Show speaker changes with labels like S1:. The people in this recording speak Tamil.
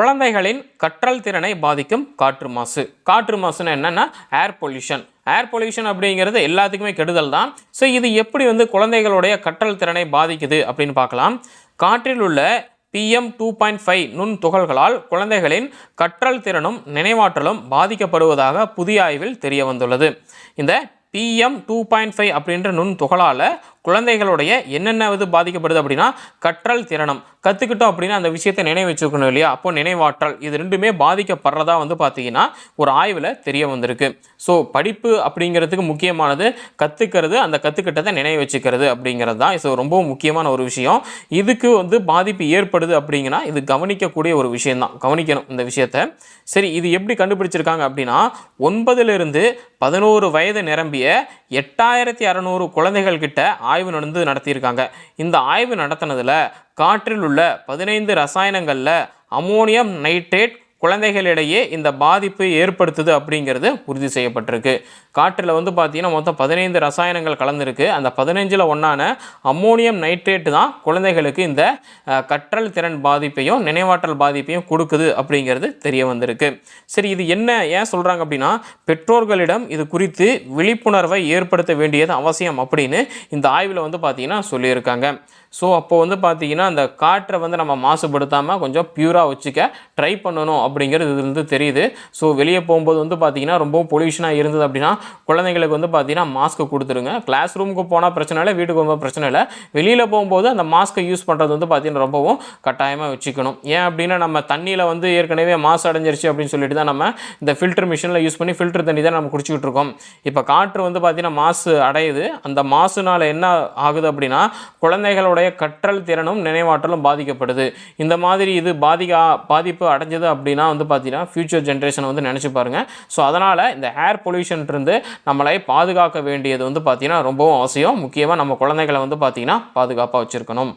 S1: குழந்தைகளின் கற்றல் திறனை பாதிக்கும் காற்று மாசு. காற்று மாசுன்னு என்னென்னா ஏர் பொல்யூஷன் ஏர் பொல்யூஷன் அப்படிங்கிறது எல்லாத்துக்குமே கெடுதல் தான். ஸோ இது எப்படி வந்து குழந்தைகளுடைய கற்றல் திறனை பாதிக்குது அப்படின்னு பார்க்கலாம். காற்றில் உள்ள பிஎம் டூ பாயிண்ட் ஃபைவ் நுண் துகள்களால் குழந்தைகளின் கற்றல் திறனும் நினைவாற்றலும் பாதிக்கப்படுவதாக புதிய ஆய்வில் தெரிய வந்துள்ளது. இந்த பிஎம் டூ பாயிண்ட் ஃபைவ் அப்படின்ற நுண் துகளால் குழந்தைகளுடைய என்னென்ன இது பாதிக்கப்படுது அப்படின்னா கற்றல் திறனம். கற்றுக்கிட்டோம் அப்படின்னா அந்த விஷயத்தை நினைவு வச்சுக்கணும் இல்லையா? அப்போ நினைவாற்றல் இது ரெண்டுமே பாதிக்கப்படுறதா வந்து பார்த்தீங்கன்னா ஒரு ஆய்வில் தெரிய வந்திருக்கு. ஸோ படிப்பு அப்படிங்கிறதுக்கு முக்கியமானது கற்றுக்கிறது அந்த கற்றுக்கிட்டதை நினைவு வச்சுக்கிறது அப்படிங்கிறது தான். ஸோ ரொம்ப முக்கியமான ஒரு விஷயம். இதுக்கு வந்து பாதிப்பு ஏற்படுது அப்படிங்கன்னா இது கவனிக்கக்கூடிய ஒரு விஷயம்தான். கவனிக்கணும் இந்த விஷயத்த. சரி இது எப்படி கண்டுபிடிச்சிருக்காங்க அப்படின்னா ஒன்பதுலேருந்து பதினோரு வயது நிரம்பிய எட்டாயிரத்தி அறநூறு குழந்தைகள் கிட்ட ஆய்வு நடந்து நடத்தியிருக்காங்க. இந்த ஆய்வு நடத்தினதில் காற்றில் உள்ள பதினைந்து ரசாயனங்களில் அமோனியம் நைட்ரேட் குழந்தைகளிடையே இந்த பாதிப்பு ஏற்படுத்துது அப்படிங்கிறது உறுதி செய்யப்பட்டிருக்கு. காற்றில் வந்து பார்த்தீங்கன்னா மொத்தம் பதினைந்து ரசாயனங்கள் கலந்துருக்கு. அந்த பதினஞ்சில் ஒன்றான அம்மோனியம் நைட்ரேட்டு தான் குழந்தைகளுக்கு இந்த கற்றல் திறன் பாதிப்பையும் நினைவாற்றல் பாதிப்பையும் கொடுக்குது அப்படிங்கிறது தெரிய வந்திருக்கு. சரி இது என்ன ஏன் சொல்கிறாங்க அப்படின்னா பெற்றோர்களிடம் இது குறித்து விழிப்புணர்வை ஏற்படுத்த வேண்டியது அவசியம் அப்படின்னு இந்த ஆய்வில் வந்து பார்த்தீங்கன்னா சொல்லியிருக்காங்க. ஸோ அப்போ வந்து பார்த்தீங்கன்னா அந்த காற்றை வந்து நம்ம மாசுபடுத்தாமல் கொஞ்சம் பியூராக வச்சுக்க ட்ரை பண்ணணும் அப்படிங்கிறது இதுலேருந்து தெரியுது. ஸோ வெளியே போகும்போது வந்து பார்த்திங்கன்னா ரொம்ப பொல்யூஷனாக இருந்தது அப்படின்னா குழந்தைங்களுக்கு வந்து பார்த்தீங்கன்னா மாஸ்க்கு கொடுத்துருங்க. கிளாஸ் ரூமுக்கு போனால் பிரச்சனை இல்லை வீட்டுக்கு ரொம்ப பிரச்சனை இல்லை. வெளியில் போகும்போது அந்த மாஸ்க்கை யூஸ் பண்ணுறது வந்து பார்த்தீங்கன்னா ரொம்பவும் கட்டாயமாக வச்சுக்கணும். ஏன் அப்படின்னா நம்ம தண்ணியில் வந்து ஏற்கனவே மாசு அடைஞ்சிருச்சு அப்படின்னு சொல்லிட்டு தான் நம்ம இந்த ஃபில்டர் மிஷினில் யூஸ் பண்ணி ஃபில்டர் தண்ணி தான் நம்ம குடிச்சிக்கிட்டு இருக்கோம். இப்போ காற்று வந்து பார்த்திங்கன்னா மாசு அடையுது. அந்த மாசுனால் என்ன ஆகுது அப்படின்னா குழந்தைகளுடைய கற்றல் திறனும் நினைவாற்றலும் பாதிக்கப்படுது. இந்த மாதிரி இது பாதிக்க பாதிப்பு அடைஞ்சது அப்படின்னா வந்து பார்த்தீங்கன்னா ஃபியூச்சர் ஜென்ரேஷனை வந்து நினச்சி பாருங்கள் ஸோ அதனால் இந்த ஏர் பொல்யூஷன்லேருந்து நம்மளை பாதுகாக்க வேண்டியது வந்து பார்த்திங்கன்னா ரொம்பவும் அவசியம். முக்கியமாக நம்ம குழந்தைகளை வந்து பார்த்தீங்கன்னா பாதுகாப்பாக வச்சுருக்கணும்.